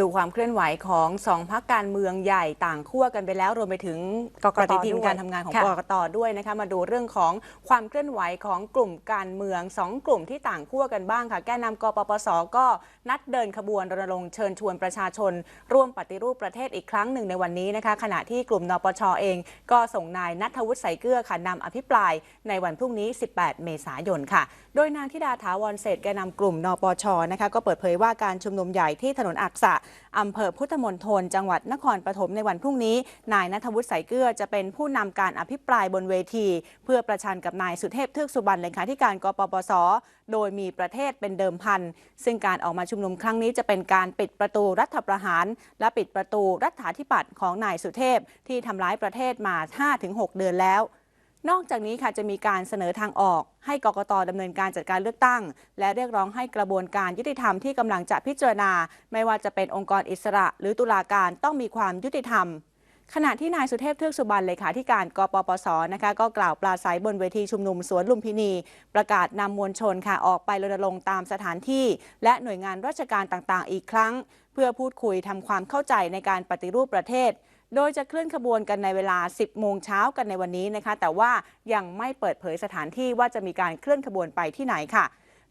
ดูความเคลื่อนไหวของสองพักการเมืองใหญ่ต่างขั้วกันไปแล้ว รวมไปถึงกกตปฏิทินด้วยการทำงานของค่ะกกตด้วยนะคะมาดูเรื่องของความเคลื่อนไหวของกลุ่มการเมืองสองกลุ่มที่ต่างขั้วกันบ้างค่ะ แกนนำกปปสก็นัดเดินขบวนรณรงค์เชิญชวนประชาชน ร่วมปฏิรูปประเทศอีกครั้งหนึ่งในวันนี้นะคะ ขณะที่กลุ่มนปชเอง ก็ส่งนายนัทวุฒิใสเกลือค่ะนำอภิปรายในวันพรุ่งนี้ 18 เมษายนค่ะ โดยนางธิดาถาวรเศรษฐ์แกนนำกลุ่มนปชนะคะก็เปิดเผยว่าการชุมนุมใหญ่ที่ถนนอักษะอำเภอพุทธมณฑลจังหวัดนครปฐมในวันพรุ่งนี้ นายนัทวุฒิใสเกลือจะเป็นผู้นำการอภิปรายบนเวที เพื่อประชันกับนายสุเทพเทือกสุบรรณเลขาธิการกปปส โดยมีประเทศเป็นเดิมพัน ซึ่งการออกมาชุมนุมครั้งนี้จะเป็นการปิดประตูรัฐประหาร และปิดประตูรัฐาธิปัตย์ของนายสุเทพที่ทำร้ายประเทศมา 5-6 เดือนแล้ว นอกจากนี้ค่ะจะมีการเสนอทางออก ให้กกตดำเนินการจัดการเลือกตั้ง และเรียกร้องให้กระบวนการยุติธรรมที่กำลังจะพิจารณา ไม่ว่าจะเป็นองค์กรอิสระ หรือตุลาการต้องมีความยุติธรรมขณะที่นายสุเทพเทือกสุบรรณเลขาธิการกปปสนะคะก็กล่าวปราศัยบนเวทีชุมนุมสวนลุมพินี ประกาศนำมวลชนค่ะออกไปรณรงค์ตามสถานที่ และหน่วยงานราชการต่างๆ อีกครั้ง เพื่อพูดคุยทำความเข้าใจในการปฏิรูปประเทศ โดยจะเคลื่อนขบวนกันในเวลา 10 โมงเช้ากันในวันนี้นะคะ แต่ว่ายังไม่เปิดเผยสถานที่ว่าจะมีการเคลื่อนขบวนไปที่ไหนค่ะ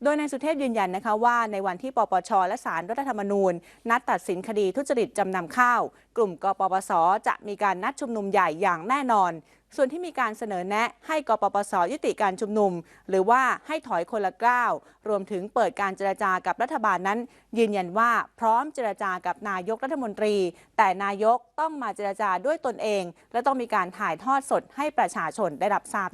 โดยนายสุเทพยืนยันนะคะว่าในวันที่ปปช และศาลรัฐธรรมนูญ นัดตัดสินคดีทุจริตจำนำข้าว กลุ่มกปปส จะมีการนัดชุมนุมใหญ่อย่างแน่นอน ส่วนที่มีการเสนอแนะให้กปปส ยุติการชุมนุม หรือว่าให้ถอยคนละก้าวรวมถึงเปิดการเจรจากับรัฐบาลนั้น ยืนยันว่าพร้อมเจรจากับนายกรัฐมนตรี แต่นายกต้องมาเจรจาด้วยตนเอง และต้องมีการถ่ายทอดสดให้ประชาชนได้รับทราบ